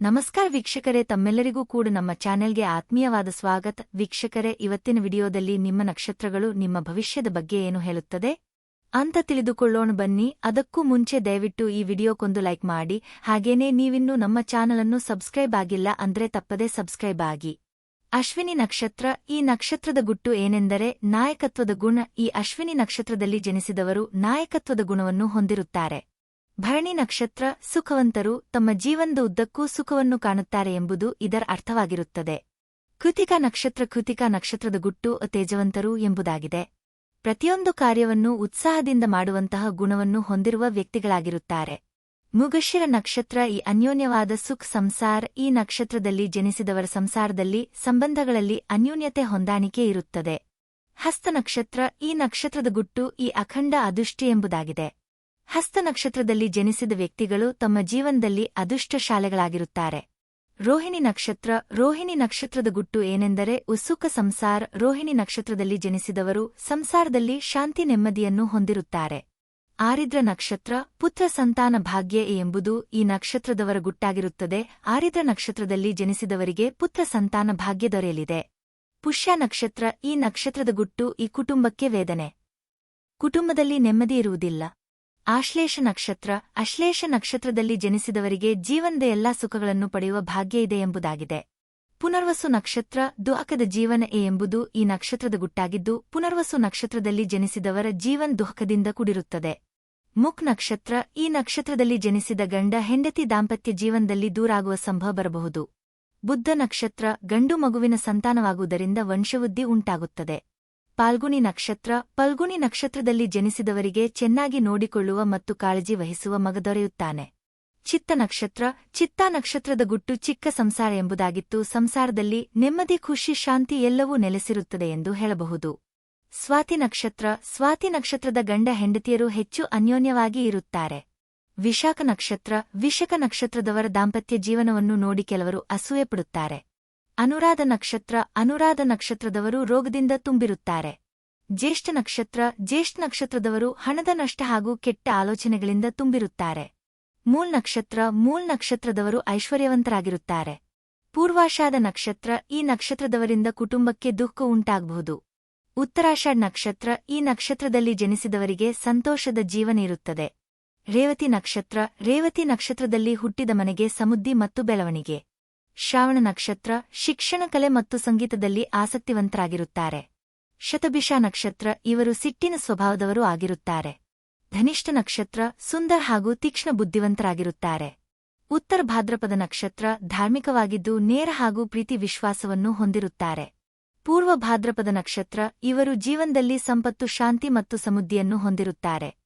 ನಮಸ್ಕಾರ ವೀಕ್ಷಕರೇ, ತಮ್ಮೆಲ್ಲರಿಗೂ ಕೂಡ ನಮ್ಮ ಚಾನೆಲ್ಗೆ ಆತ್ಮೀಯವಾದ ಸ್ವಾಗತ. ವೀಕ್ಷಕರೇ, ಇವತ್ತಿನ ವಿಡಿಯೋದಲ್ಲಿ ನಿಮ್ಮ ನಕ್ಷತ್ರಗಳು ನಿಮ್ಮ ಭವಿಷ್ಯದ ಬಗ್ಗೆ ಏನು ಹೇಳುತ್ತದೆ ಅಂತ ತಿಳಿದುಕೊಳ್ಳೋಣ. ಬನ್ನಿ, ಅದಕ್ಕೂ ಮುಂಚೆ ದಯವಿಟ್ಟು ಈ ವಿಡಿಯೋಕ್ಕೊಂದು ಲೈಕ್ ಮಾಡಿ. ಹಾಗೇನೇ ನೀವಿನ್ನೂ ನಮ್ಮ ಚಾನಲನ್ನು ಸಬ್ಸ್ಕ್ರೈಬ್ ಆಗಿಲ್ಲ ಅಂದ್ರೆ ತಪ್ಪದೇ ಸಬ್ಸ್ಕ್ರೈಬ್ ಆಗಿ. ಅಶ್ವಿನಿ ನಕ್ಷತ್ರ, ಈ ನಕ್ಷತ್ರದ ಗುಟ್ಟು ಏನೆಂದರೆ ನಾಯಕತ್ವದ ಗುಣ. ಈ ಅಶ್ವಿನಿ ನಕ್ಷತ್ರದಲ್ಲಿ ಜನಿಸಿದವರು ನಾಯಕತ್ವದ ಗುಣವನ್ನು ಹೊಂದಿರುತ್ತಾರೆ. ಭರಣಿ ನಕ್ಷತ್ರ ಸುಖವಂತರು ತಮ್ಮ ಜೀವನದ ಉದ್ದಕ್ಕೂ ಸುಖವನ್ನು ಕಾಣುತ್ತಾರೆ ಎಂಬುದು ಇದರ ಅರ್ಥವಾಗಿರುತ್ತದೆ. ಕೃತಿಕಾ ನಕ್ಷತ್ರ ಕೃತಿಕಾ ನಕ್ಷತ್ರದ ಗುಟ್ಟು ತೇಜವಂತರು ಎಂಬುದಾಗಿದೆ. ಪ್ರತಿಯೊಂದು ಕಾರ್ಯವನ್ನು ಉತ್ಸಾಹದಿಂದ ಮಾಡುವಂತಹ ಗುಣವನ್ನು ಹೊಂದಿರುವ ವ್ಯಕ್ತಿಗಳಾಗಿರುತ್ತಾರೆ. ಮುಗಶಿರ ನಕ್ಷತ್ರ ಈ ಅನ್ಯೋನ್ಯವಾದ ಸುಖ್ ಸಂಸಾರ ಈ ನಕ್ಷತ್ರದಲ್ಲಿ ಜನಿಸಿದವರ ಸಂಸಾರದಲ್ಲಿ ಸಂಬಂಧಗಳಲ್ಲಿ ಅನ್ಯೋನ್ಯತೆ ಹೊಂದಾಣಿಕೆ ಇರುತ್ತದೆ. ಹಸ್ತ ನಕ್ಷತ್ರ ಈ ನಕ್ಷತ್ರದ ಗುಟ್ಟು ಈ ಅಖಂಡ ಅದೃಷ್ಟಿ ಎಂಬುದಾಗಿದೆ. ಹಸ್ತ ನಕ್ಷತ್ರದಲ್ಲಿ ಜನಿಸಿದ ವ್ಯಕ್ತಿಗಳು ತಮ್ಮ ಜೀವನದಲ್ಲಿ ಅದೃಷ್ಟಶಾಲೆಗಳಾಗಿರುತ್ತಾರೆ. ರೋಹಿಣಿ ನಕ್ಷತ್ರ, ರೋಹಿಣಿ ನಕ್ಷತ್ರದ ಗುಟ್ಟು ಏನೆಂದರೆ ಉತ್ಸುಕ ಸಂಸಾರ, ರೋಹಿಣಿ ನಕ್ಷತ್ರದಲ್ಲಿ ಜನಿಸಿದವರು ಸಂಸಾರದಲ್ಲಿ ಶಾಂತಿ ನೆಮ್ಮದಿಯನ್ನು ಹೊಂದಿರುತ್ತಾರೆ. ಆರಿದ್ರ ನಕ್ಷತ್ರ, ಪುತ್ರ ಸಂತಾನ ಭಾಗ್ಯ ಎಂಬುದು ಈ ನಕ್ಷತ್ರದವರ ಗುಟ್ಟಾಗಿರುತ್ತದೆ. ಆರಿದ್ರ ನಕ್ಷತ್ರದಲ್ಲಿ ಜನಿಸಿದವರಿಗೆ ಪುತ್ರ ಸಂತಾನ ಭಾಗ್ಯ ದೊರೆಯಲಿದೆ. ಪುಷ್ಯ ನಕ್ಷತ್ರ, ಈ ನಕ್ಷತ್ರದ ಗುಟ್ಟು ಈ ಕುಟುಂಬಕ್ಕೆ ವೇದನೆ. ಕುಟುಂಬದಲ್ಲಿ ನೆಮ್ಮದಿ ಇರುವುದಿಲ್ಲ. ಆಶ್ಲೇಷ ನಕ್ಷತ್ರ, ಅಶ್ಲೇಷ ನಕ್ಷತ್ರದಲ್ಲಿ ಜನಿಸಿದವರಿಗೆ ಜೀವನದ ಎಲ್ಲಾ ಸುಖಗಳನ್ನು ಪಡೆಯುವ ಭಾಗ್ಯ ಇದೆ ಎಂಬುದಾಗಿದೆ. ಪುನರ್ವಸು ನಕ್ಷತ್ರ ದುಹಕದ ಜೀವನ ಎ ಎಂಬುದು ಈ ನಕ್ಷತ್ರದ ಗುಟ್ಟಾಗಿದ್ದು, ಪುನರ್ವಸು ನಕ್ಷತ್ರದಲ್ಲಿ ಜನಿಸಿದವರ ಜೀವನ್ ದುಹಕದಿಂದ ಕೂಡಿರುತ್ತದೆ. ಮುಕ್ ನಕ್ಷತ್ರ, ಈ ನಕ್ಷತ್ರದಲ್ಲಿ ಜನಿಸಿದ ಗಂಡ ಹೆಂಡತಿ ದಾಂಪತ್ಯ ಜೀವನದಲ್ಲಿ ದೂರಾಗುವ ಸಂಭವ ಬರಬಹುದು. ಬುದ್ಧ ನಕ್ಷತ್ರ, ಗಂಡು ಮಗುವಿನ ಸಂತಾನವಾಗುವುದರಿಂದ ವಂಶವೃದ್ಧಿ ಉಂಟಾಗುತ್ತದೆ. ಪಾಲ್ಗುಣಿ ನಕ್ಷತ್ರ ಪಲ್ಗುಣಿ ನಕ್ಷತ್ರದಲ್ಲಿ ಜನಿಸಿದವರಿಗೆ ಚೆನ್ನಾಗಿ ನೋಡಿಕೊಳ್ಳುವ ಮತ್ತು ಕಾಳಜಿ ವಹಿಸುವ ಮಗ ದೊರೆಯುತ್ತಾನೆ. ಚಿತ್ತ ನಕ್ಷತ್ರ, ಚಿತ್ತಾ ನಕ್ಷತ್ರದ ಗುಟ್ಟು ಚಿಕ್ಕ ಸಂಸಾರ ಎಂಬುದಾಗಿತ್ತು. ಸಂಸಾರದಲ್ಲಿ ನೆಮ್ಮದಿ, ಖುಷಿ, ಶಾಂತಿ ಎಲ್ಲವೂ ನೆಲೆಸಿರುತ್ತದೆ ಎಂದು ಹೇಳಬಹುದು. ಸ್ವಾತಿ ನಕ್ಷತ್ರ, ಸ್ವಾತಿ ನಕ್ಷತ್ರದ ಗಂಡ ಹೆಂಡತಿಯರು ಹೆಚ್ಚು ಅನ್ಯೋನ್ಯವಾಗಿ ಇರುತ್ತಾರೆ. ವಿಶಾಖ ನಕ್ಷತ್ರ ವಿಶಕ ನಕ್ಷತ್ರದವರ ದಾಂಪತ್ಯ ಜೀವನವನ್ನು ನೋಡಿ ಕೆಲವರು ಅಸೂಯೆಪಡುತ್ತಾರೆ. ಅನುರಾಧ ನಕ್ಷತ್ರ, ಅನುರಾಧ ನಕ್ಷತ್ರದವರು ರೋಗದಿಂದ ತುಂಬಿರುತ್ತಾರೆ. ಜ್ಯೇಷ್ಠ ನಕ್ಷತ್ರ, ಜ್ಯೇಷ್ಠ ನಕ್ಷತ್ರದವರು ಹಣದ ನಷ್ಟ ಹಾಗೂ ಕೆಟ್ಟ ಆಲೋಚನೆಗಳಿಂದ ತುಂಬಿರುತ್ತಾರೆ. ಮೂಲ್ ನಕ್ಷತ್ರ, ಮೂಲ್ ನಕ್ಷತ್ರದವರು ಐಶ್ವರ್ಯವಂತರಾಗಿರುತ್ತಾರೆ. ಪೂರ್ವಾಷಾಢ ನಕ್ಷತ್ರ, ಈ ನಕ್ಷತ್ರದವರಿಂದ ಕುಟುಂಬಕ್ಕೆ ದುಃಖ ಉಂಟಾಗಬಹುದು. ಉತ್ತರಾಷಾಢ ನಕ್ಷತ್ರ, ಈ ನಕ್ಷತ್ರದಲ್ಲಿ ಜನಿಸಿದವರಿಗೆ ಸಂತೋಷದ ಜೀವನ ಇರುತ್ತದೆ. ರೇವತಿ ನಕ್ಷತ್ರ, ರೇವತಿ ನಕ್ಷತ್ರದಲ್ಲಿ ಹುಟ್ಟಿದ ಮನೆಗೆ ಸಮುದ್ದಿ ಮತ್ತು ಬೆಳವಣಿಗೆ. ಶ್ರಾವಣ ನಕ್ಷತ್ರ, ಶಿಕ್ಷಣ, ಕಲೆ ಮತ್ತು ಸಂಗೀತದಲ್ಲಿ ಆಸಕ್ತಿವಂತರಾಗಿರುತ್ತಾರೆ. ಶತಭಿಷ ನಕ್ಷತ್ರ ಇವರು ಸಿಟ್ಟಿನ ಸ್ವಭಾವದವರು ಆಗಿರುತ್ತಾರೆ. ಧನಿಷ್ಠ ನಕ್ಷತ್ರ ಸುಂದರ್ ಹಾಗೂ ತೀಕ್ಷ್ಣ ಬುದ್ಧಿವಂತರಾಗಿರುತ್ತಾರೆ. ಉತ್ತರ ಭಾದ್ರಪದ ನಕ್ಷತ್ರ ಧಾರ್ಮಿಕವಾಗಿದ್ದು ನೇರ ಹಾಗೂ ಪ್ರೀತಿ ವಿಶ್ವಾಸವನ್ನು ಹೊಂದಿರುತ್ತಾರೆ. ಪೂರ್ವ ಭಾದ್ರಪದ ನಕ್ಷತ್ರ ಇವರು ಜೀವನದಲ್ಲಿ ಸಂಪತ್ತು, ಶಾಂತಿ ಮತ್ತು ಸಮೃದ್ಧಿಯನ್ನು ಹೊಂದಿರುತ್ತಾರೆ.